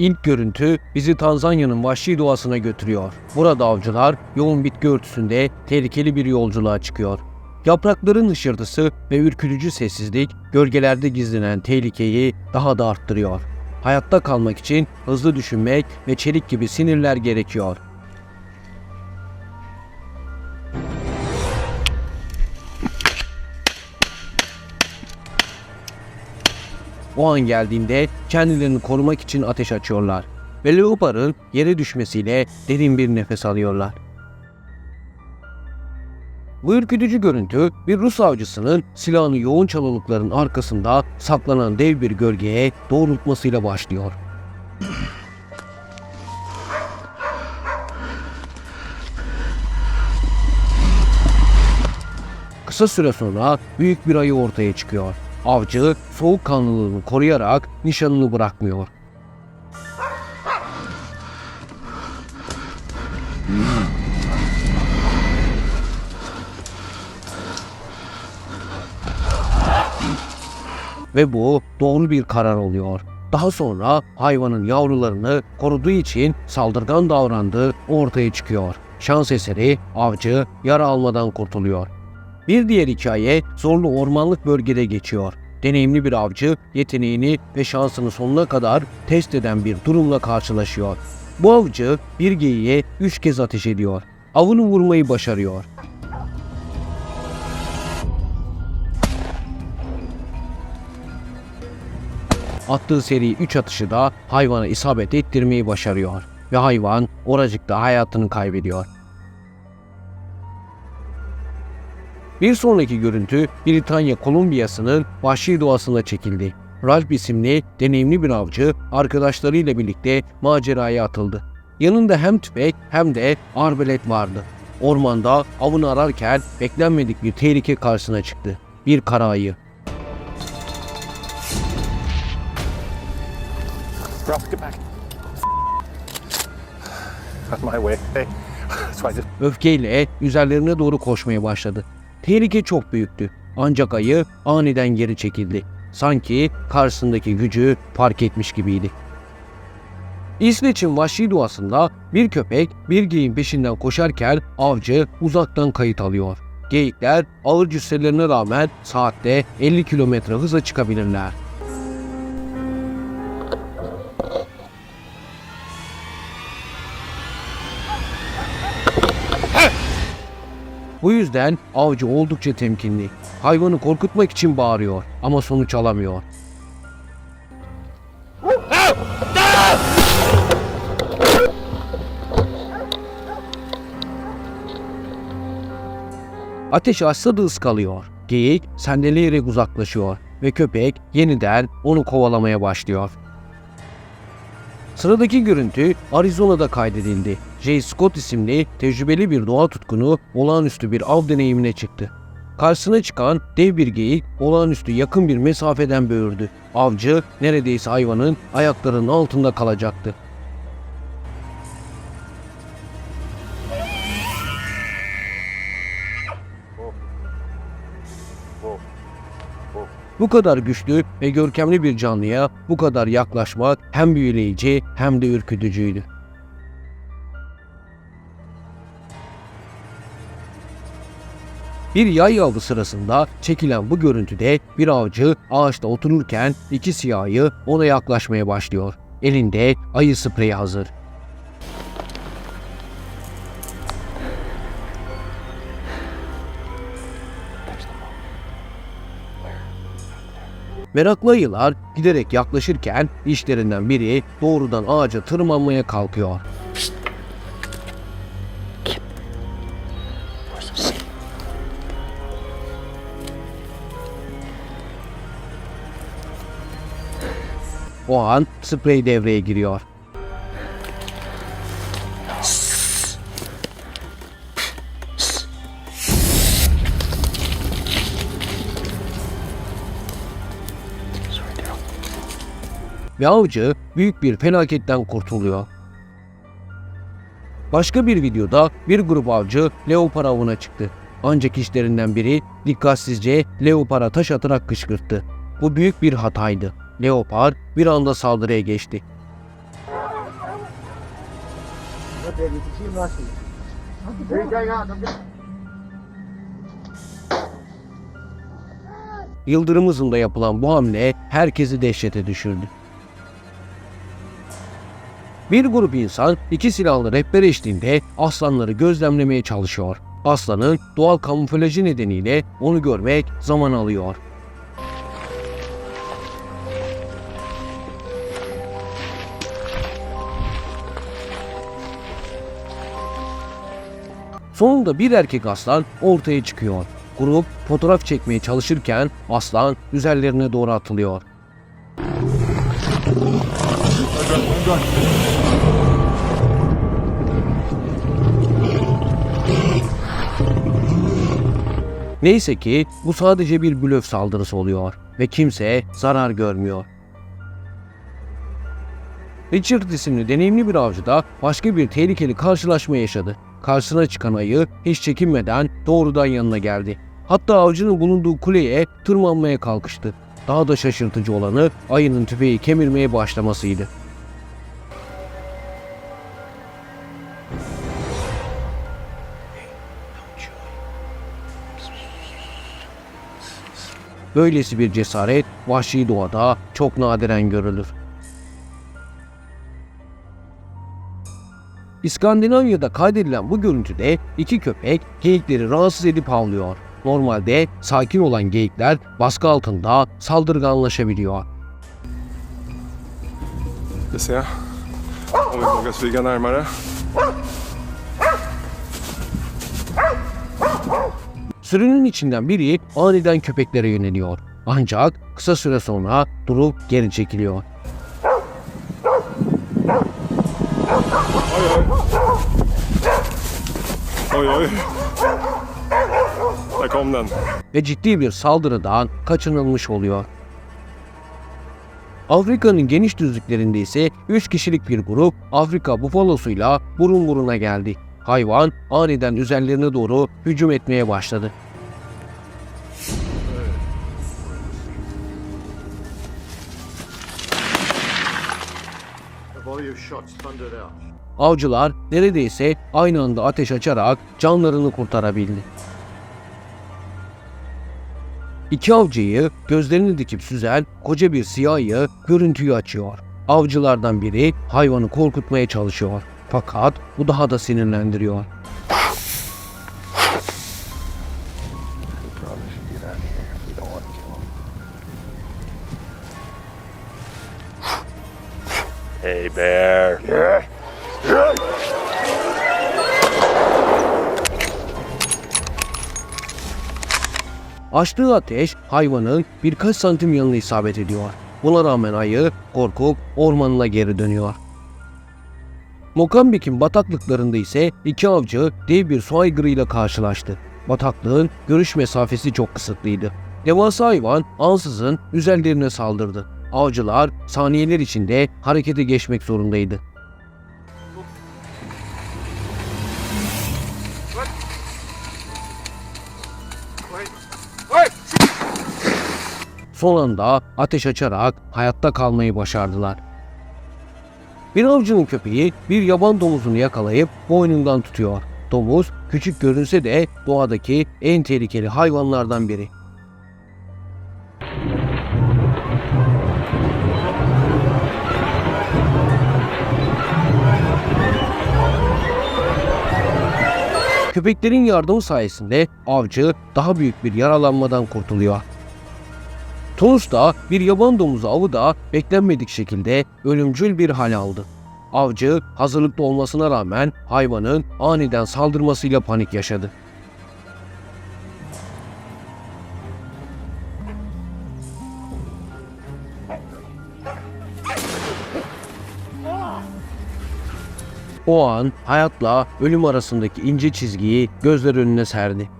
İlk görüntü bizi Tanzanya'nın vahşi doğasına götürüyor. Burada avcılar yoğun bitki örtüsünde tehlikeli bir yolculuğa çıkıyor. Yaprakların hışırtısı ve ürkütücü sessizlik gölgelerde gizlenen tehlikeyi daha da arttırıyor. Hayatta kalmak için hızlı düşünmek ve çelik gibi sinirler gerekiyor. O an geldiğinde kendilerini korumak için ateş açıyorlar ve Leopard'ın yere düşmesiyle derin bir nefes alıyorlar. Bu ürkütücü görüntü bir Rus avcısının silahını yoğun çalılıkların arkasında saklanan dev bir gölgeye doğrultmasıyla başlıyor. Kısa süre sonra büyük bir ayı ortaya çıkıyor. Avcı soğukkanlılığını koruyarak nişanını bırakmıyor. Ve bu doğru bir karar oluyor. Daha sonra hayvanın yavrularını koruduğu için saldırgan davrandığı ortaya çıkıyor. Şans eseri avcı yara almadan kurtuluyor. Bir diğer hikaye zorlu ormanlık bölgede geçiyor. Deneyimli bir avcı yeteneğini ve şansını sonuna kadar test eden bir durumla karşılaşıyor. Bu avcı bir geyiğe üç kez ateş ediyor. Avını vurmayı başarıyor. Attığı seri 3 atışı da hayvana isabet ettirmeyi başarıyor ve hayvan oracıkta hayatını kaybediyor. Bir sonraki görüntü Britanya Kolombiyası'nın vahşi doğasında çekildi. Ralph isimli deneyimli bir avcı arkadaşlarıyla birlikte maceraya atıldı. Yanında hem tüfek hem de arbelet vardı. Ormanda avını ararken beklenmedik bir tehlike karşısına çıktı. Bir kara ayı. Öfkeyle üzerlerine doğru koşmaya başladı. Tehlike çok büyüktü. Ancak ayı aniden geri çekildi. Sanki karşısındaki gücü fark etmiş gibiydi. İsveç'in vahşi doğasında bir köpek bir geyin peşinden koşarken avcı uzaktan kayıt alıyor. Geyikler ağır cüsselerine rağmen saatte 50 kilometre hıza çıkabilirler. Bu yüzden avcı oldukça temkinli. Hayvanı korkutmak için bağırıyor ama sonuç alamıyor. Ateş açsa da ıskalıyor. Geyik sendeleyerek uzaklaşıyor ve köpek yeniden onu kovalamaya başlıyor. Sıradaki görüntü Arizona'da kaydedildi. Jay Scott isimli tecrübeli bir doğa tutkunu olağanüstü bir av deneyimine çıktı. Karşısına çıkan dev bir geyik olağanüstü yakın bir mesafeden böğürdü. Avcı neredeyse hayvanın ayaklarının altında kalacaktı. Bu kadar güçlü ve görkemli bir canlıya bu kadar yaklaşmak hem büyüleyici hem de ürkütücüydü. Bir yay avı sırasında çekilen bu görüntüde bir avcı ağaçta otururken iki siyahi ona yaklaşmaya başlıyor. Elinde ayı spreyi hazır. Meraklı ayılar giderek yaklaşırken işlerinden biri doğrudan ağaca tırmanmaya kalkıyor. O an sprey devreye giriyor. Ve avcı büyük bir felaketten kurtuluyor. Başka bir videoda bir grup avcı leopar avına çıktı. Ancak işlerinden biri dikkatsizce leopara taş atarak kışkırttı. Bu büyük bir hataydı. Leopar bir anda saldırıya geçti. Yıldırım hızında yapılan bu hamle herkesi dehşete düşürdü. Bir grup insan iki silahlı rehber eşliğinde aslanları gözlemlemeye çalışıyor. Aslanın doğal kamuflajı nedeniyle onu görmek zaman alıyor. Sonunda bir erkek aslan ortaya çıkıyor. Grup fotoğraf çekmeye çalışırken aslan üzerlerine doğru atılıyor. Neyse ki bu sadece bir blöf saldırısı oluyor ve kimse zarar görmüyor. Richard isimli deneyimli bir avcı da başka bir tehlikeli karşılaşma yaşadı. Karşısına çıkan ayı hiç çekinmeden doğrudan yanına geldi. Hatta avcının bulunduğu kuleye tırmanmaya kalkıştı. Daha da şaşırtıcı olanı ayının tüfeği kemirmeye başlamasıydı. Böylesi bir cesaret vahşi doğada çok nadiren görülür. İskandinavya'da kaydedilen bu görüntüde iki köpek geyikleri rahatsız edip havlıyor. Normalde sakin olan geyikler baskı altında saldırganlaşabiliyor. Vi se om vi vågar smyga närmare. Sürünün içinden biri aniden köpeklere yöneliyor. Ancak kısa süre sonra durup geri çekiliyor. Där kom den. ve ciddi bir saldırıdan kaçınılmış oluyor. Afrika'nın geniş düzlüklerinde ise 3 kişilik bir grup Afrika bufalosuyla burun buruna geldi. Hayvan aniden üzerlerine doğru hücum etmeye başladı. Avcılar neredeyse aynı anda ateş açarak canlarını kurtarabildi. İki avcıyı gözlerini dikip süzen koca bir siyah ayı görüntüyü açıyor. Avcılardan biri hayvanı korkutmaya çalışıyor. Fakat bu daha da sinirlendiriyor. Hey, bear. Yeah. Açtığı ateş hayvanın birkaç santim yanına isabet ediyor. Buna rağmen ayı korkup ormanına geri dönüyor. Mokambik'in bataklıklarında ise iki avcı dev bir su aygırıyla karşılaştı. Bataklığın görüş mesafesi çok kısıtlıydı. Devasa hayvan ansızın üzerlerine saldırdı. Avcılar saniyeler içinde harekete geçmek zorundaydı. Son anda ateş açarak hayatta kalmayı başardılar. Bir avcının köpeği bir yaban domuzunu yakalayıp boynundan tutuyor. Domuz küçük görünse de doğadaki en tehlikeli hayvanlardan biri. Köpeklerin yardımı sayesinde avcı daha büyük bir yaralanmadan kurtuluyor. Tunus'ta bir yaban domuzu avı da beklenmedik şekilde ölümcül bir hal aldı. Avcı hazırlıklı olmasına rağmen hayvanın aniden saldırmasıyla panik yaşadı. O an hayatla ölüm arasındaki ince çizgiyi gözler önüne serdi.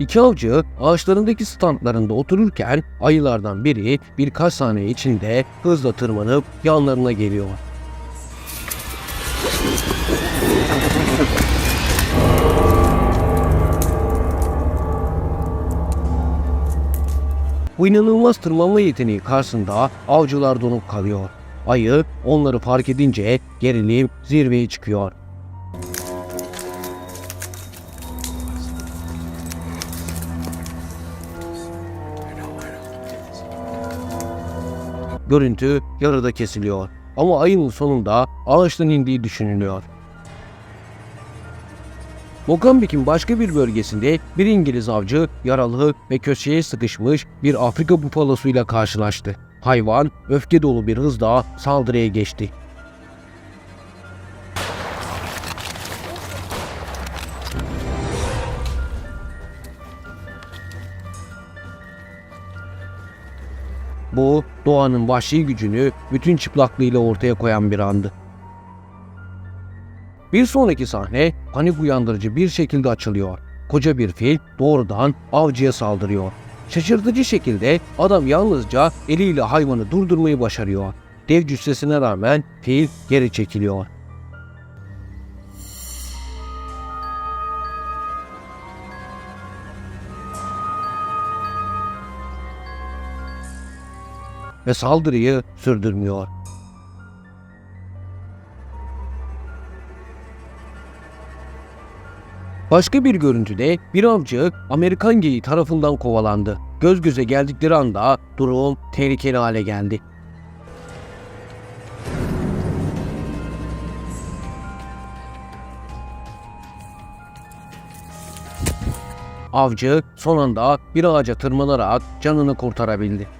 İki avcı ağaçlarındaki standlarında otururken ayılardan biri birkaç saniye içinde hızla tırmanıp yanlarına geliyor. Bu inanılmaz tırmanma yeteneği karşısında avcılar donup kalıyor. Ayı onları fark edince gerilim zirveye çıkıyor. Görüntü yarıda kesiliyor. Ama ayının sonunda ağaçtan indiği düşünülüyor. Mozambik'in başka bir bölgesinde bir İngiliz avcı yaralı ve köşeye sıkışmış bir Afrika bufalosuyla karşılaştı. Hayvan öfke dolu bir hızla saldırıya geçti. Bu doğanın vahşi gücünü bütün çıplaklığıyla ortaya koyan bir andı. Bir sonraki sahne panik uyandırıcı bir şekilde açılıyor. Koca bir fil doğrudan avcıya saldırıyor. Şaşırtıcı şekilde adam yalnızca eliyle hayvanı durdurmayı başarıyor. Dev cüssesine rağmen fil geri çekiliyor. Ve saldırıyı sürdürmüyor. Başka bir görüntüde bir avcı Amerikan geyiği tarafından kovalandı. Göz göze geldikleri anda durum tehlikeli hale geldi. Avcı son anda bir ağaca tırmanarak canını kurtarabildi.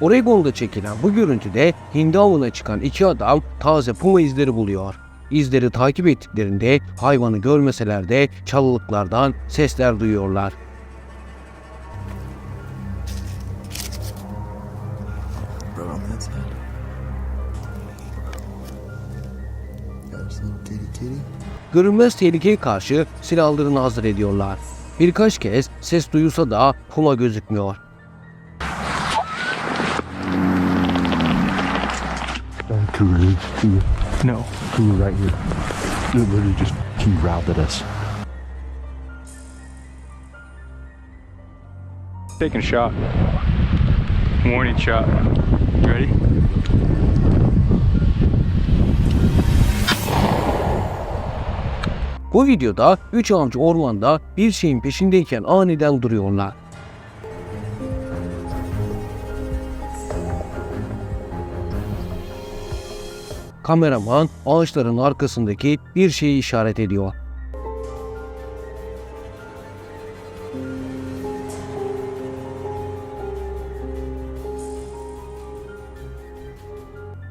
Oregon'da çekilen bu görüntüde hindi avına çıkan iki adam taze puma izleri buluyor. İzleri takip ettiklerinde hayvanı görmeseler de çalılıklardan sesler duyuyorlar. Görünmez tehlikeye karşı silahlarını hazır ediyorlar. Birkaç kez ses duyulsa da puma gözükmüyor. Kuru, Kuru. No. Kuru right here. It literally just, he routed us. Taking a shot. Warning shot. Ready? Bu videoda üç avcı ormanda bir şeyin peşindeyken aniden duruyorlar. Kameraman ağaçların arkasındaki bir şeyi işaret ediyor.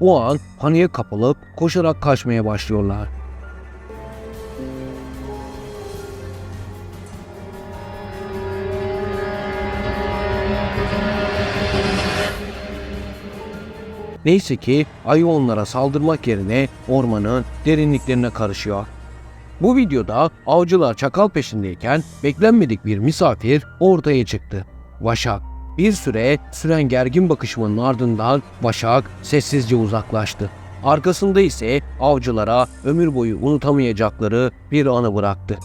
O an paniğe kapılıp koşarak kaçmaya başlıyorlar. Neyse ki ayı onlara saldırmak yerine ormanın derinliklerine karışıyor. Bu videoda avcılar çakal peşindeyken beklenmedik bir misafir ortaya çıktı. Vaşak. Bir süre süren gergin bakışmanın ardından Vaşak sessizce uzaklaştı. Arkasında ise avcılara ömür boyu unutamayacakları bir anı bıraktı.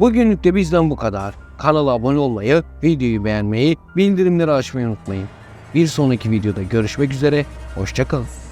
Bugünlük de bizden bu kadar. Kanala abone olmayı, videoyu beğenmeyi, bildirimleri açmayı unutmayın. Bir sonraki videoda görüşmek üzere, hoşçakalın.